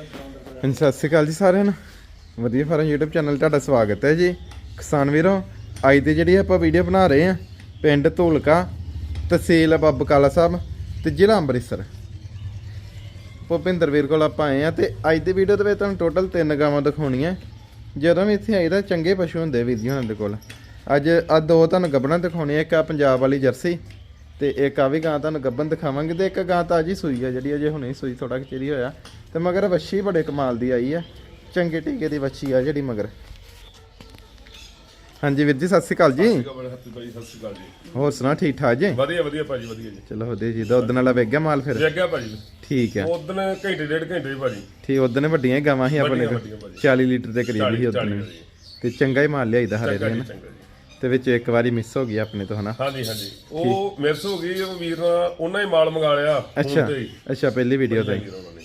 ਹਾਂਜੀ, ਸਤਿ ਸ਼੍ਰੀ ਅਕਾਲ ਜੀ ਸਾਰਿਆਂ ਨੂੰ। ਵਧੀਆ ਫਾਰਮ YouTube ਚੈਨਲ ਤੁਹਾਡਾ ਸਵਾਗਤ ਹੈ ਜੀ। ਕਿਸਾਨ ਵੀਰੋ, ਅੱਜ ਦੀ ਜਿਹੜੀ ਆਪਾਂ ਵੀਡੀਓ ਬਣਾ ਰਹੇ ਆ ਪਿੰਡ ਧੂਲਕਾ, ਤਹਿਸੀਲ ਬੱਬ ਕਾਲਾ ਸਾਹਿਬ ਤੇ ਜ਼ਿਲ੍ਹਾ ਅੰਮ੍ਰਿਤਸਰ। ਭੁਪਿੰਦਰ ਵੀਰ ਕੋਲ ਆਪਾਂ ਆਏ ਆ ਤੇ ਅੱਜ ਦੀ ਵੀਡੀਓ ਦੇ ਵਿੱਚ ਤੁਹਾਨੂੰ ਟੋਟਲ ਤਿੰਨ ਗਾਵਾਂ ਦਿਖਾਉਣੀਆਂ ਜਦੋਂ ਵੀ ਇੱਥੇ ਆਈਦਾ ਚੰਗੇ ਪਸ਼ੂ ਹੁੰਦੇ ਵੀਰ ਜੀ ਉਹਨਾਂ ਦੇ ਕੋਲ। ਅੱਜ ਆ ਦੋ ਤੁਹਾਨੂੰ ਗੱਬਣਾ ਦਿਖਾਉਣੀਆਂ, ਇੱਕ ਆ ਪੰਜਾਬ ਵਾਲੀ ਜਰਸੀ ਤੇ ਇੱਕ ਆ ਵੀ ਗਾਂ ਤੁਹਾਨੂੰ ਗੱਬਨ ਦਿਖਾਵਾਂਗੇ ਤੇ ਇੱਕ ਗਾਂ ਤਾਜੀ ਸੂਈ ਆ ਜਿਹੜੀ ਅਜੇ ਹੁਣੇ ਸੂਈ ਥੋੜਾ ਚਿਰੀ ਹੋਇਆ। ਤੇ ਮਗਰ ਵੱਛੀ ਬੜੇ ਕਮਾਲ ਦੀ ਆਈ ਆ। ਚੰਗੇ ਟੀਕੇ ਦੀ ਵੱਛੀ ਆ ਜਿਹੜੀ ਮਗਰ। ਹਾਂਜੀ ਵੀਰ ਜੀ ਸਤਿ ਸ਼੍ਰੀ ਅਕਾਲ ਜੀ। ਸਤਿ ਸ਼੍ਰੀ ਅਕਾਲ ਹੋਰ ਸੁਣਾ ਠੀਕ ਠਾਕ ਜੀ? ਵਧੀਆ ਵਧੀਆ ਭਾਜੀ ਵਧੀਆ ਜੀ। ਚਲੋ ਵਧੀਆ ਜੀ ਦੁੱਧ ਨਾਲ ਵੇਗ ਗਿਆ ਮਾਲ ਫਿਰ? ਜੱਗਿਆ ਭਾਜੀ। ਠੀਕ ਹੈ ਉਦੋਂ ਘੰਟੇ ਡੇਢ ਘੰਟੇ ਭਾਜੀ। ਠੀਕ ਉਦੋਂ ਵੱਡੀਆਂ ਗਾਵਾਂ ਸੀ ਆਪਣੇ ਵੱਡੀਆਂ- ਕੋਲ। ਵੱਡੀਆਂ ਭਾਜੀ। 40 ਲੀਟਰ ਦੇ ਕਰੀਬ ਹੀ 40 ਉਦੋਂ ਜੀ ਤੇ ਚੰਗਾ ਹੀ ਮਾਲ ਲਿਆਈਦਾ ਹਰੇ ਦੇ ਨਾ ਤੇ ਵਿੱਚ ਇੱਕ ਵਾਰੀ ਮਿਸ ਹੋ ਗਈ ਆਪਣੇ ਤੋਂ ਹਨਾ? ਹਾਂਜੀ ਹਾਂਜੀ। ਉਹ ਮਿਸ ਹੋ ਗਈ ਉਹ ਵੀਰ ਨਾਲ ਉਹਨਾਂ ਹੀ ਮਾਲ ਮੰਗਾ ਲਿਆ ਅੱਛਾ। ਅੱਛਾ ਪਹਿਲੀ ਵੀਡੀਓ ਤੇ।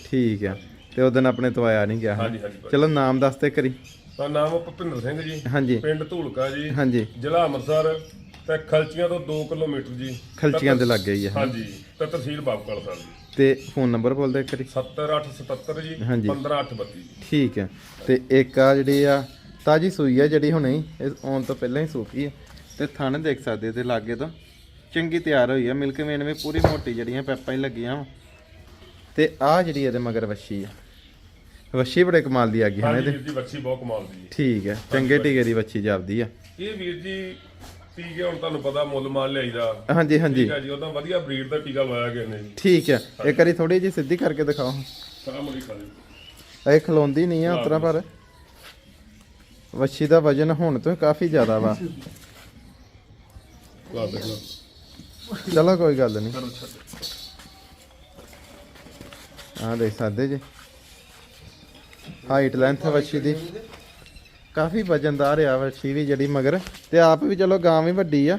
ਠੀਕ ਹੈ ਤੇ ਉਦੋਂ ਆਪਣੇ ਤੋਂ ਆਇਆ ਨਹੀਂ ਗਿਆ ਹਨਾ? ਹਾਂਜੀ ਹਾਂਜੀ। ਚਲੋ ਨਾਮ ਦੱਸ ਤੇ ਕਰੀ ਤਾਂ ਨਾਮ ਭੁਪਿੰਦਰ ਸਿੰਘ ਜੀ। ਹਾਂਜੀ। ਪਿੰਡ ਧੂਲਕਾ ਜੀ। ਹਾਂਜੀ। ਜ਼ਿਲ੍ਹਾ ਅੰਮ੍ਰਿਤਸਰ ਤੇ ਖਲਚੀਆਂ ਤੋਂ 2 ਕਿਲੋਮੀਟਰ ਜੀ। ਖਲਚੀਆਂ ਦੇ ਲੱਗ ਹੈ ਹਾਂਜੀ। ਤੇ ਤਹਿਸੀਲ ਬਾਬਕਲ ਸਾਹਿਬ ਜੀ। ਤੇ ਫੋਨ ਨੰਬਰ ਬੋਲਦੇ ਕਰੀ 70877 ਜੀ ਹਾਂਜੀ। 15832 ਜੀ। ਠੀਕ ਹੈ ਤੇ ਇੱਕ ਆ ਜਿਹੜੀ ਆ ਤਾਜੀ ਸੂਈ ਆ ਜਿਹੜੀ ਹੁਣੇ ਹੀ। ਆਉਣ ਤੋਂ ਪਹਿਲਾਂ ਹੀ ਸੂਪੀ ਹੈ ਤੇ ਥਣ ਦੇਖ ਸਕਦੇ ਤੇ ਲਾਗੇ ਤੋਂ। ਚੰਗੀ ਤਿਆਰ ਹੋਈ ਆ। ਮਿਲਕ ਮੇਨ ਵੀ ਪੂਰੀ ਮੋਟੀ ਜਿਹੜੀਆਂ ਪੈਪਾਂ ਹੀ ਲੱਗੀਆਂ ਵਾ। ਤੇ ਆ ਜਿਹੜੀ ਇਹਦੇ ਮਗਰ ਵੱਛੀ ਆ। ਵੱਛੀ ਬੜੇ ਕਮਾਲ ਦੀ ਆ ਗਈ ਹਨੇ ਇਹਦੇ। ਵੀਰ ਬੱਚੀ ਬਹੁਤ ਕਮਾਲ ਦੀ ਜੀ ਠੀਕ ਹੈ ਚੰਗੇ ਟੀਕੇ ਦੀ ਵੱਛੀ ਜਾਪਦੀ ਆ। ਇਹ ਵੀਰ ਜੀ ਟੀਕੇ ਹੁਣ ਤੁਹਾਨੂੰ ਪਤਾ ਮੁੱਲ ਮਾਲ ਲਿਆਈਦਾ। ਹਾਂਜੀ ਹਾਂਜੀ। ਠੀਕ ਹੈ ਜੀ ਉਹਦਾ ਵਧੀਆ ਬਰੀਡ ਦਾ ਟੀਕਾ ਲਵਾਇਆ ਗਿਆ ਨੇ ਜੀ। ਠੀਕ ਹੈ ਇੱਕ ਵਾਰੀ ਥੋੜੀ ਜਿਹੀ ਸਿੱਧੀ ਕਰਕੇ ਦਿਖਾਓ। ਸਾਰਾ ਮਰੀ ਖਾ ਲਈ ਇਹ ਖਲੋਂਦੀ ਨਹੀਂ ਆ ਉਤਰਾ ਪਰ। ਵੱਛੀ ਦਾ ਵਜਨ ਹੁਣ ਤੋਂ ਕਾਫੀ ਜ਼ਿਆਦਾ ਵਾ। ਚਲੋ ਕੋਈ ਗੱਲ ਨਹੀਂ। ਕਰੋ ਦੇਖ ਸਕਦੇ ਜੀ। ਹਾਈਟ ਲੈਂਥ ਵੱਛੀ ਦੀ। ਕਾਫੀ ਵਜਨਦਾਰ ਆ ਵੱਛੀ ਵੀ ਜਿਹੜੀ ਮਗਰ। ਤੇ ਆਪ ਵੀ ਚਲੋ ਗਾਂ ਵੀ ਵੱਡੀ ਆ।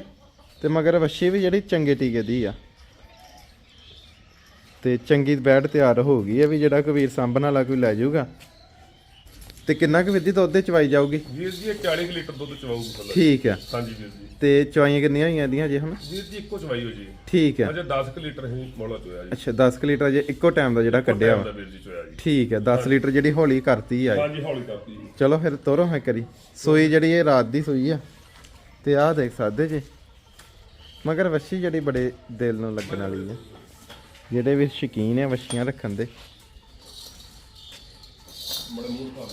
ਤੇ ਮਗਰ ਵੱਛੀ ਵੀ ਜਿਹੜੀ ਚੰਗੇ ਟੀਕੇ ਦੀ ਆ। ਤੇ ਚੰਗੀ ਬੈਡ ਤਿਆਰ ਹੋ ਗਈ ਆ ਵੀ ਜਿਹੜਾ ਕਬੀਰ ਵੀਰ ਸਾਂਭਣ ਵਾਲਾ ਕੋਈ ਲੈ ਜਾਊਗਾ। ਤੇ ਕਿੰਨਾ ਕੁ ਵਿੱਧੀ ਦੁੱਧ ਦੇ ਚਵਾਈ ਜਾਊਗੀ? ਵੀਰ ਜੀ ਇਹ 40 ਕੁ ਲੀਟਰ ਦੁੱਧ ਚਵਾਊਗੀ ਥੱਲੇ ਠੀਕ ਆ। ਹਾਂਜੀ ਵੀਰ ਜੀ। ਤੇ ਚਵਾਈਆਂ ਕਿੰਨੀਆਂ ਹੋਈਆਂ ਇਹਦੀਆਂ ਜੇ ਹੁਣ? ਵੀਰ ਜੀ ਇੱਕੋ ਚਵਾਈ ਹੋ ਜੀ। ਠੀਕ ਆ। ਅਜੇ 10 ਕੁ ਲੀਟਰ ਹੀ ਮੋਲਾ ਚੋਇਆ ਜੀ। ਅੱਛਾ 10 ਕੁ ਲੀਟਰ ਜੇ ਇੱਕੋ ਟਾਈਮ ਦਾ ਜਿਹੜਾ ਕੱਢਿਆ ਵਾ। ਵੀਰ ਜੀ ਚੋਇਆ ਜੀ। ਠੀਕ ਹੈ 10 ਲੀਟਰ ਜਿਹੜੀ ਹੌਲੀ ਕਰਤੀ ਆ। ਹਾਂਜੀ ਹੌਲੀ ਕਰਤੀ ਜੀ। ਚਲੋ ਫਿਰ ਤੋਰੋ ਹੈ ਕਰੀ ਸੂਈ ਜਿਹੜੀ ਇਹ ਰਾਤ ਦੀ ਸੂਈ ਆ। ਤੇ ਆਹ ਦੇਖ ਸਕਦੇ ਜੀ। ਮਗਰ ਵੱਛੀ ਜਿਹੜੀ ਬੜੇ ਦਿਲ ਨੂੰ ਲੱਗਣ ਵਾਲੀ ਆ। ਜਿਹੜੇ ਵੀ ਸ਼ੌਕੀਨ ਆ ਵੱਛੀਆਂ ਰੱਖਣ ਦੇ। ਬੜੇ ਮੂੰਹ ਪਾ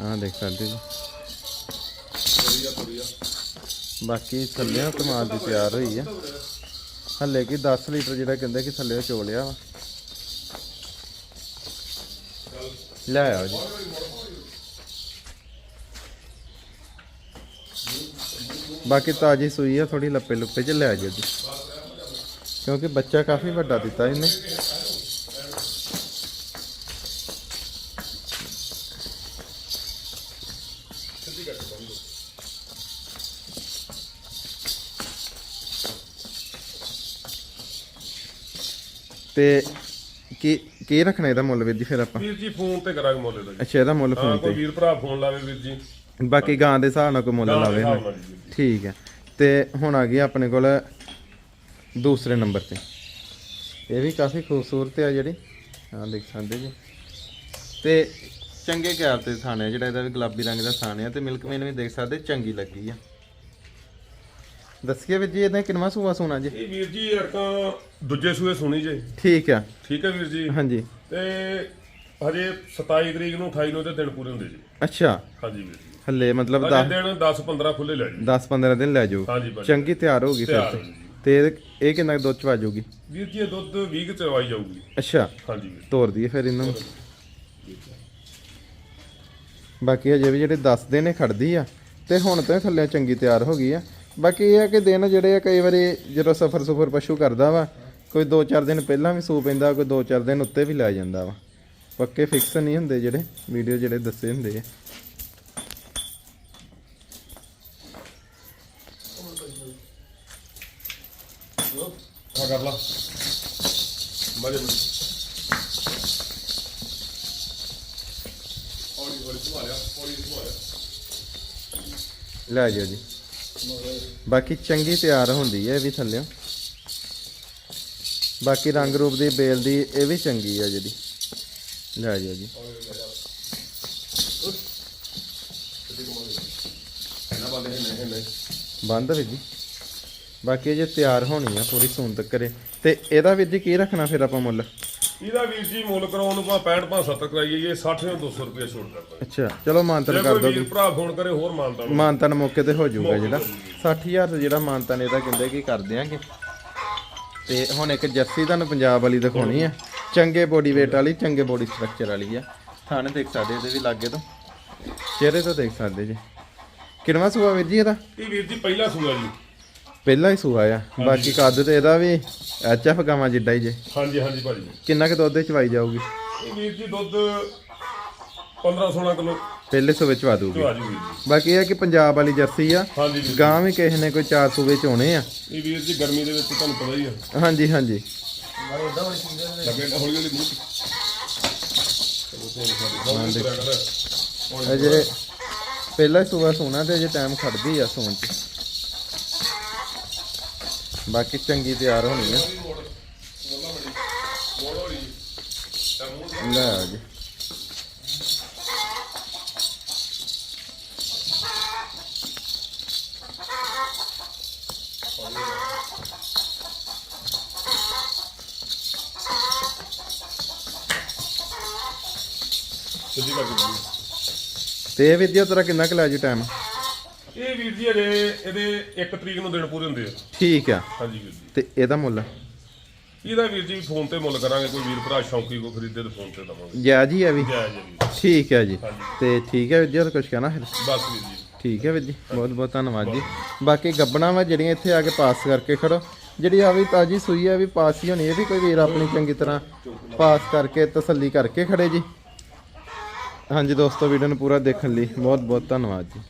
ਆਹ ਦੇਖ ਸਕਦੇ ਜੀ। ਬਾਕੀ ਥੱਲੇ ਕਮਾਲ ਦੀ ਤਿਆਰ ਹੋਈ ਆ। ਹੱਲੇ ਕੀ 10 ਲੀਟਰ ਜਿਹੜਾ ਕਹਿੰਦੇ ਕਿ ਥੱਲੇ ਚੋਲਿਆ ਵਾ। ਲੈ ਆਓ ਜੀ। ਬਾਕੀ ਤਾਜੀ ਸੂਈ ਆ ਥੋੜੀ ਲੱਪੇ ਲੁੱਪੇ ਚ ਲੈ ਜਿਓ ਜੀ। ਕਿਉਂਕਿ ਬੱਚਾ ਕਾਫੀ ਵੱਡਾ ਦਿੱਤਾ ਇਹਨੇ। ਤੇ ਕੀ ਕੀ ਰੱਖਣਾ ਇਹਦਾ ਮੁੱਲ ਵੀਰ ਜੀ ਫਿਰ ਆਪਾਂ? ਵੀਰ ਜੀ ਫੋਨ ਤੇ ਕਰਾਂਗੇ ਮੋਲੇ ਦਾ ਜੀ। ਅੱਛਾ ਇਹਦਾ ਮੁੱਲ ਹਾਂ ਫੋਨ ਕੋਈ ਤੇ। ਵੀਰ ਭਰਾ ਫੋਨ ਲਾਵੇ ਵੀਰ ਜੀ। ਬਾਕੀ ਗਾਂ ਦੇ ਹਿਸਾਬ ਨਾਲ ਕੋਈ ਮੁੱਲ ਲਾਵੇ ਨਾ। ਹਿਸਾਬ ਨਾਲ ਜੀ ਵੀਰ ਜੀ। ਠੀਕ ਹੈ। ਤੇ ਹੁਣ ਆ ਗਈ ਆਪਣੇ ਕੋਲ ਦੂਸਰੇ ਨੰਬਰ ਤੇ। ਇਹ ਵੀ ਕਾਫੀ ਖੂਬਸੂਰਤ ਆ ਜਿਹੜੀ। ਹਾਂ ਦੇਖ ਸਕਦੇ ਜੀ। ਤੇ ਚੰਗੇ ਗਿਆਰ ਤੇ ਥਾਣੇ ਜਿਹੜਾ ਇਹਦਾ ਵੀ ਗੁਲਾਬੀ ਰੰਗ ਦਾ ਥਾਣੇ ਆ ਤੇ ਮਿਲਕ ਮੇਨ ਵੀ ਦੇਖ ਸਕਦੇ ਚੰਗੀ ਲੱਗੀ ਆ। ਦੱਸਿਏ ਵੀ ਜੀ ਇਹਦਾ ਕਿੰਨਾ ਸੂਆ ਸੋਨਾ ਜੀ? ਇਹ ਵੀਰ ਜੀ ਅਰਕਾਂ ਦੂਜੇ ਸੂਏ ਸੁਣੀ ਜੇ। ਠੀਕ ਆ। ਠੀਕ ਹੈ ਵੀਰ ਜੀ? ਹਾਂਜੀ। ਤੇ ਹਜੇ 27 ਤਰੀਕ ਨੂੰ 28 ਨੂੰ ਤੇ ਦਿਨ ਪੂਰੇ ਹੁੰਦੇ ਜੀ। ਅੱਛਾ। ਹਾਂਜੀ ਵੀਰ ਜੀ। ਹੱਲੇ ਮਤਲਬ ਅਜੇ 10 ਦਿਨ 10 15 ਖੁੱਲੇ ਲੈ ਜੀ 10 15 ਦਿਨ ਲੈ ਜਾਓ। ਚੰਗੀ ਤਿਆਰ ਹੋ ਗਈ ਫਿਰ ਤੇ। ਹੋ ਇਹ- ਕਿੰਨਾ ਦੁੱਧ ਚ ਆ ਜਾਊਗੀ ਵੀਰ ਜੀ ਇਹ ਦੁੱਧ 20 ਕੁ ਚਵਾਈ ਜਾਊਗੀ। ਅੱਛਾ। ਹਾਂਜੀ ਵੀਰ ਤੋਰ ਦਈਏ ਫਿਰ ਇਹਨਾਂ ਨੂੰ। ਬਾਕੀ ਅਜੇ ਵੀ ਜਿਹੜੇ ਦੱਸਦੇ ਨੇ ਖੜਦੀ ਆ, ਤੇ ਹੁਣ ਤਾਂ ਥੱਲੇ ਚੰਗੀ ਤਿਆਰ ਹੋ ਗਈ ਆ। ਬਾਕੀ ਇਹ ਆ ਕਿ ਦਿਨ ਜਿਹੜੇ ਆ ਕਈ ਵਾਰੀ ਜਦੋਂ ਸਫਰ ਸੁਫਰ ਪਸ਼ੂ ਕਰਦਾ ਵਾ, ਕੋਈ 2-4 ਦਿਨ ਪਹਿਲਾਂ ਵੀ ਸੂ ਪੈਂਦਾ, ਕੋਈ 2-4 ਦਿਨ ਉੱਤੇ ਵੀ ਲੈ ਜਾਂਦਾ ਵਾ। ਪੱਕੇ ਫਿਕਸ ਨਹੀਂ ਹੁੰਦੇ ਜਿਹੜੇ ਵੀਡੀਓ ਜਿਹੜੇ ਦੱਸੇ ਹੁੰਦੇ ਆ। ਕਰ ਲਾ। ਮਜੇ ਮਜੇ ਹੌਲੀ ਹੌਲੀ ਸੰਭਾਲਿਆ ਹੌਲੀ ਸੰਭਾਲਿਆ ਲੈ ਜਾਓ ਜੀ। ਬਾਕੀ ਚੰਗੀ ਤਿਆਰ ਹੁੰਦੀ ਹੈ ਇਹ ਵੀ ਥੱਲਿਓ। ਬਾਕੀ ਰੰਗ ਰੂਪ ਦੀ ਬੇਲ ਦੀ ਇਹ ਵੀ ਚੰਗੀ ਆ ਜਿਹੜੀ। ਲੈ ਜਾਓ ਜੀ। ਬੰਦ ਵੀ ਜੀ। ਬਾਕੀ ਜੇ ਤਿਆਰ ਹੋਣੀ ਆ ਪੂਰੀ ਸੂਨ ਤੱਕ ਕਰੇ। ਤੇ ਇਹਦਾ ਵੀ ਜੀ ਕੀ ਰੱਖਣਾ ਫਿਰ ਆਪਾਂ ਮੁੱਲ? ਇਹਦਾ ਵੀਰ ਜੀ ਮੁੱਲ ਕਰਾਉਣ ਨੂੰ ਭਾਵੇਂ 65 ਭਾਵੇਂ 70 ਕਰਾਈਏ ਇਹ 60 ਤੋਂ 200 ਰੁਪਏ ਛੋੜ ਕਰਦਾ। ਅੱਛਾ ਚਲੋ ਮਾਨਤਨ ਜੇ ਕਰ ਕੋਈ ਦੋ ਵੀਰ ਭਰਾ ਫੋਨ ਕਰੇ ਹੋਰ ਮਾਨਤਾ ਨੂੰ ਮਾਨਤਨ ਮੌਕੇ ਤੇ ਹੋ ਜਾਊਗਾ ਜਿਹੜਾ। 60000 ਦਾ ਜਿਹੜਾ ਮਾਨਤਨ ਇਹਦਾ ਕਹਿੰਦੇ ਕੀ ਕਰ ਦਿਆਂਗੇ। ਤੇ ਹੁਣ ਇੱਕ ਜਰਸੀ ਤੁਹਾਨੂੰ ਪੰਜਾਬ ਵਾਲੀ ਦਿਖਾਉਣੀ ਆ। ਚੰਗੇ ਬੋਡੀ weight ਵਾਲੀ ਚੰਗੇ ਬੋਡੀ ਸਟਰਕਚਰ ਵਾਲੀ ਆ। ਥਾਣੇ ਦੇਖ ਸਕਦੇ ਇਹਦੇ ਵੀ ਲਾਗੇ ਤੋਂ। ਚਿਹਰੇ ਤੋਂ ਦੇਖ ਸਕਦੇ ਜੀ। ਕਿੰਨਵਾ ਸੂਆ ਵੀਰ ਜੀ ਇਹਦਾ? ਇਹ ਵੀਰ ਜੀ ਪਹਿਲਾ ਸੂਆ ਜੀ। ਪਹਿਲਾ ਹੀ ਸੂਆ ਆ। ਬਾਕੀ ਕੱਦ ਤੇ ਇਹਦਾ ਵੀ ਐਚਐਫ ਗਾਵਾਂ ਜਿੱਡਾ ਹੀ ਜੇ। ਹਾਂਜੀ ਹਾਂਜੀ ਭਾਜੀ। ਕਿੰਨਾ ਕੁ ਦੁੱਧ ਚਵਾਈ ਜਾਊਗੀ? ਇਹ ਵੀਰ ਜੀ ਦੁੱਧ 15 16 ਕਿਲੋ। ਪਹਿਲੇ ਦੂਗੀ ਚਵਾ ਜੀ ਵੀਰ ਜੀ। ਬਾਕੀ ਇਹ ਆ ਕਿ ਪੰਜਾਬ ਵਾਲੀ ਜਰਸੀ ਆ। ਹਾਂਜੀ ਵੀਰ ਗਾਂ ਵੀ ਕਿਸੇ ਨੇ ਕੋਈ ਚਾਰ ਸੂਵੇ ਚ ਆਉਣੇ ਆ। ਇਹ ਵੀਰ ਜੀ ਗਰਮੀ ਦੇ ਵਿੱਚ ਤੁਹਾਨੂੰ ਪਤਾ ਹੀ ਆ। ਹਾਂਜੀ ਹਾਂਜੀ। ਲੱਗੇ ਤਾਂ ਹੌਲੀ ਹੌਲੀ ਮੂੰਹ ਤੇ ਅਜੇ ਪਹਿਲਾ ਸੂਆ ਸੋਣਾ ਤੇ ਅਜੇ ਟਾਈਮ ਖੜਦੀ ਆ ਸੋਣ ਚ। ਬਾਕੀ ਚੰਗੀ ਤਿਆਰ ਹੋਣੀ ਆ। ਲੈ ਆ ਜੀ। ਤੇ ਵਿਦਿਆ ਤੇਰਾ ਕਿੰਨਾ ਕੁ ਲੈ ਜੀ ਟਾਈਮ ਵੀਰ ਜੀ ਅਜੇ ਇਹਦੇ 1 ਤਰੀਕ ਨੂੰ ਦਿਨ ਪੂਰੇ ਹੁੰਦੇ ਆ। ਠੀਕ ਆ। ਹਾਂਜੀ ਵੀਰ ਜੀ। ਤੇ ਇਹਦਾ ਮੁੱਲ? ਇਹਦਾ ਵੀਰ ਜੀ ਫੋਨ ਤੇ ਮੁੱਲ ਕਰਾਂਗੇ ਕੋਈ ਵੀਰ ਭਰਾ ਸ਼ੌਂਕੀ ਕੋ ਖਰੀਦੇ ਤਾਂ ਫੋਨ ਤੇ ਦਵਾਂਗੇ। ਜੈ ਜੀ ਆ ਵੀ? ਹੈ ਵੀਰ ਠੀਕ ਹੈ ਜੀ। ਤੇ ਠੀਕ ਹੈ ਵਿਦਿਆ ਕੁਝ ਕਹਿਣਾ ਫਿਰ? ਬਸ ਵੀਰ ਜੀ। ਠੀਕ ਹੈ ਵੀਰ ਜੀ ਬਹੁਤ ਬਹੁਤ ਧੰਨਵਾਦ ਜੀ। ਬਾਕੀ ਗੱਬਣਾ ਵਾ ਜਿਹੜੀਆਂ ਇੱਥੇ ਆ ਕੇ ਪਾਸ ਕਰਕੇ ਖੜੋ। ਜਿਹੜੀ ਆ ਵੀ ਤਾਜੀ ਸੂਈ ਆ ਵੀ ਪਾਸ ਹੀ ਹੋਣੀ ਇਹ ਵੀ ਕੋਈ ਵੀਰ ਆਪਣੀ ਚੰਗੀ ਤਰ੍ਹਾਂ ਪਾਸ ਕਰਕੇ ਤਸੱਲੀ ਕਰਕੇ ਖੜੇ ਜੀ। ਹਾਂਜੀ ਦੋਸਤੋ ਵੀਡੀਓ ਨੂੰ ਪੂਰਾ ਦੇਖਣ ਲਈ ਬਹੁਤ ਬਹੁਤ ਧੰਨਵਾਦ ਜੀ।